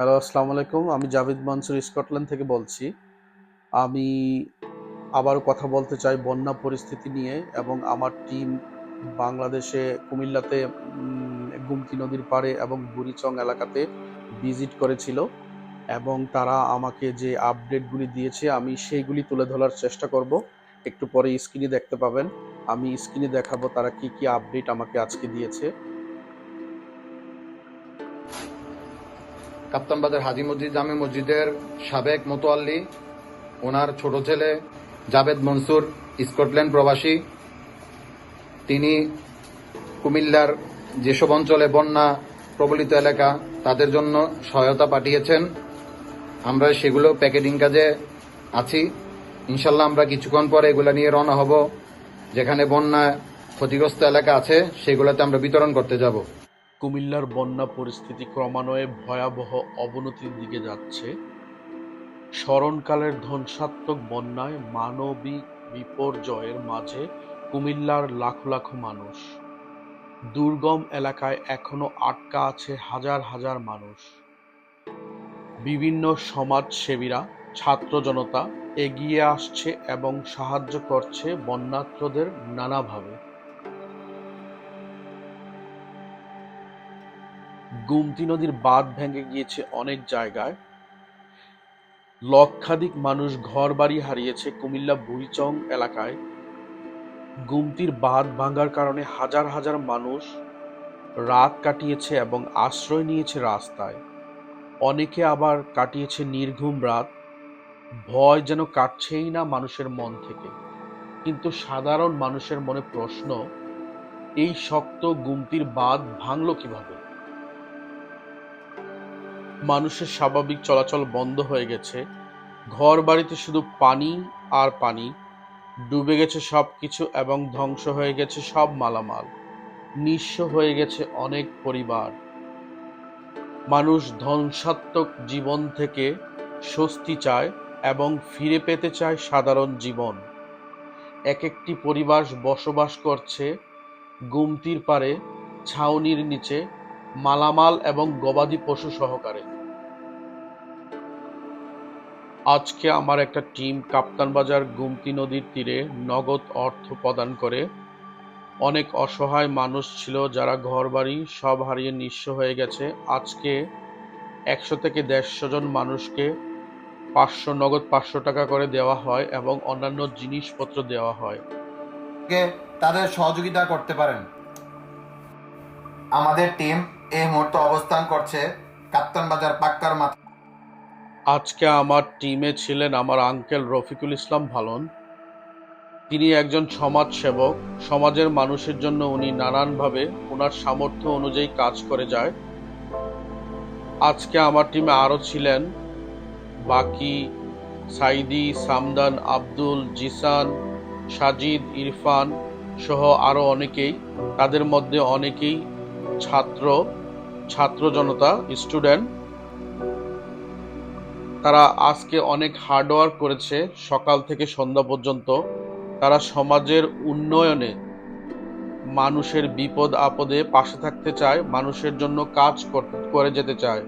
Hello আসসালামু আলাইকুম। আমি জাভেদ মানসুর স্কটল্যান্ড থেকে বলছি। আমি আবারও কথা বলতে চাই বন্যা পরিস্থিতি নিয়ে এবং আমার টিম বাংলাদেশে কুমিল্লাতে গুমতি নদীর পাড়ে এবং বুড়িচং এলাকাতে ভিজিট করেছিল এবং তারা আমাকে যে আপডেটগুলি দিয়েছে আমি সেইগুলি তুলে ধরার চেষ্টা করব। একটু পরে স্ক্রিনে দেখতে পাবেন। আমি স্ক্রিনে দেখাবো তারা কি কি আপডেট আমাকে আজকে দিয়েছে। কাপ্তান বাজার হাজি মসজিদ জামে মসজিদের সাবেক মোতোয়াল্লি, ওনার ছোট ছেলে জাভেদ মনসুর, স্কটল্যান্ড প্রবাসী। তিনি কুমিল্লার যেসব অঞ্চলে বন্যা প্রবলিত এলাকা, তাদের জন্য সহায়তা পাঠিয়েছেন। আমরা সেগুলো প্যাকেটিং কাজে আছি। ইনশাল্লাহ আমরা কিছুক্ষণ পরে এগুলো নিয়ে রওনা হব। যেখানে বন্যা ক্ষতিগ্রস্ত এলাকা আছে, সেগুলোতে আমরা বিতরণ করতে যাব। কুমিল্লার বন্যা পরিস্থিতি ক্রমান্বয়ে ভয়াবহ অবনতির দিকে যাচ্ছে। স্মরণকালের ধ্বংসাত্মক বন্যায় মানবিক বিপর্যয়ের মাঝে কুমিল্লার লাখো লাখো মানুষ। দুর্গম এলাকায় এখনও আটকা আছে হাজার হাজার মানুষ। বিভিন্ন সমাজসেবীরা, ছাত্র জনতা এগিয়ে আসছে এবং সাহায্য করছে বন্যার্থদের নানাভাবে। গুমতি নদীর বাঁধ ভেঙে গিয়েছে অনেক জায়গায়। লক্ষাধিক মানুষ ঘর বাড়ি হারিয়েছে কুমিল্লা বুড়িচং এলাকায়। গুমতির বাঁধ ভাঙার কারণে হাজার হাজার মানুষ রাত কাটিয়েছে এবং আশ্রয় নিয়েছে রাস্তায়। অনেকে আবার কাটিয়েছে নির্ঘুম রাত। ভয় যেন কাটছেই না মানুষের মন থেকে। কিন্তু সাধারণ মানুষের মনে প্রশ্ন, এই শক্ত গুমতির বাঁধ ভাঙল কীভাবে? মানুষের স্বাভাবিক চলাচল বন্ধ হয়ে গেছে। ঘর বাড়িতে শুধু পানি আর পানি। ডুবে গেছে সব কিছু এবং ধ্বংস হয়ে গেছে সব মালামাল। নিঃস্ব হয়ে গেছে অনেক পরিবার। মানুষ ধ্বংসাত্মক জীবন থেকে স্বস্তি চায় এবং ফিরে পেতে চায় সাধারণ জীবন। এক একটি পরিবার বসবাস করছে। গুমতির পারে ছাউনির নিচে মালামাল এবং গবাদি পশু সহকারে। আজকে আমার একটা টিম কাপ্তান বাজার গুমতি নদীর তীরে নগদ অর্থ প্রদান করে। অনেক অসহায় মানুষ ছিল যারা ঘরবাড়ি সব হারিয়ে নিঃস্ব হয়ে গেছে। আজকে একশো থেকে দেড়শো জন মানুষকে পাঁচশো নগদ পাঁচশো টাকা করে দেওয়া হয় এবং অন্যান্য জিনিসপত্র দেওয়া হয়। তাদের সহযোগিতা করতে পারেন। আমাদের টিম এই মুহূর্তে অবস্থান করছে কাপ্তান বাজার পাক্কার মাথা আজকে আমার টিমে ছিলেন আমার আঙ্কেল রফিকুল ইসলাম ভালন। তিনি একজন সমাজসেবক। সমাজের মানুষের জন্য উনি নানানভাবে ওনার সামর্থ্য অনুযায়ী কাজ করে যায়। আজকে আমার টিমে আরও ছিলেন বাকি সাইদি, সামদান, আব্দুল, জিসান, সাজিদ, ইরফান সহ আরও অনেকেই। তাদের মধ্যে অনেকেই ছাত্র ছাত্র জনতা স্টুডেন্ট তারা আজকে অনেক হার্ডওয়ার্ক করেছে, সকাল থেকে সন্ধ্যা পর্যন্ত। তারা সমাজের উন্নয়নে মানুষের বিপদ আপদে পাশে থাকতে চায়, মানুষের জন্য কাজ কর- যেতে চায়।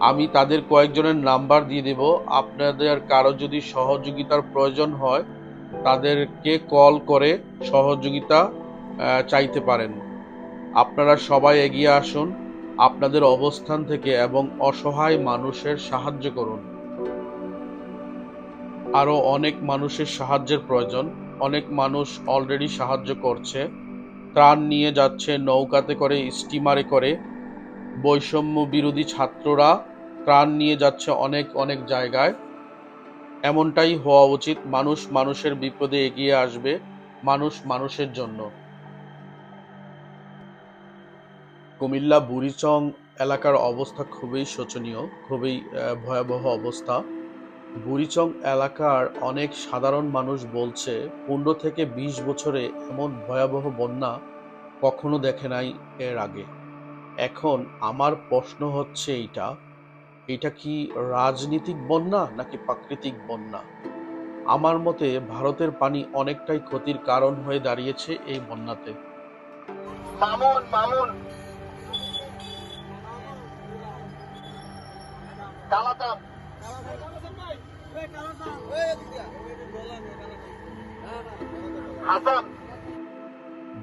আমি তাদের কয়েকজনের নাম্বার দিয়ে দেব। আপনাদের কারও যদি সহযোগিতার প্রয়োজন হয়, তাদেরকে কল করে সহযোগিতা চাইতে পারেন। আপনারা সবাই এগিয়ে আসুন, আপনাদের অবস্থান থেকে এবং অসহায় মানুষের সাহায্য করুন। আরও অনেক মানুষের সাহায্যের প্রয়োজন, অনেক মানুষ অলরেডি সাহায্য করছে। ত্রাণ নিয়ে যাচ্ছে, নৌকাতে করে স্টিমারে করে। বৈষম্য বিরোধী ছাত্ররা ত্রাণ নিয়ে যাচ্ছে অনেক অনেক জায়গায়। এমনটাই হওয়া উচিত, মানুষ মানুষের বিপদে এগিয়ে আসবে, মানুষ মানুষের জন্য। কুমিল্লা বুড়িচং এলাকার অবস্থা খুবই শোচনীয়, খুবই ভয়াবহ অবস্থা। বুড়িচং এলাকার অনেক সাধারণ মানুষ বলছে, পনেরো থেকে বিশ বছরে এমন ভয়াবহ বন্যা কখনো দেখে নাই এর আগে। এখন আমার প্রশ্ন হচ্ছে এইটা এটা কি রাজনীতিক বন্যা নাকি প্রাকৃতিক বন্যা? আমার মতে ভারতের পানি অনেকটাই ক্ষতির কারণ হয়ে দাঁড়িয়েছে এই বন্যাতে। মামুন মামুন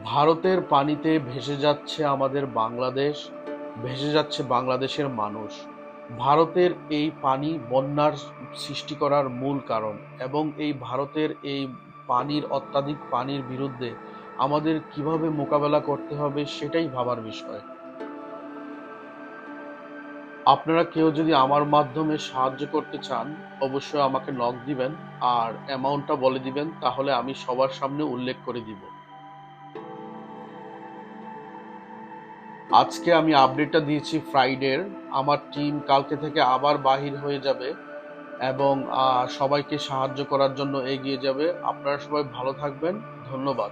ভারতের পানিতে ভেসে যাচ্ছে আমাদের বাংলাদেশ, ভেসে যাচ্ছে বাংলাদেশের মানুষ। ভারতের এই পানি বন্যার সৃষ্টি করার মূল কারণ এবং এই ভারতের এই পানির অত্যাধিক পানির বিরুদ্ধে আমাদের কীভাবে মোকাবেলা করতে হবে সেটাই ভাবার বিষয়। আপনারা কেউ যদি আমার মাধ্যমে সাহায্য করতে চান, অবশ্যই আমাকে নক দিবেন আর অ্যামাউন্টটা বলে দিবেন, তাহলে আমি সবার সামনে উল্লেখ করে দিব। আজকে আমি আপডেটটা দিয়েছি ফ্রাইডের আমার টিম কালকে থেকে আবার বাহির হয়ে যাবে এবং সবাইকে সাহায্য করার জন্য এগিয়ে যাবে। আপনারা সবাই ভালো থাকবেন। ধন্যবাদ।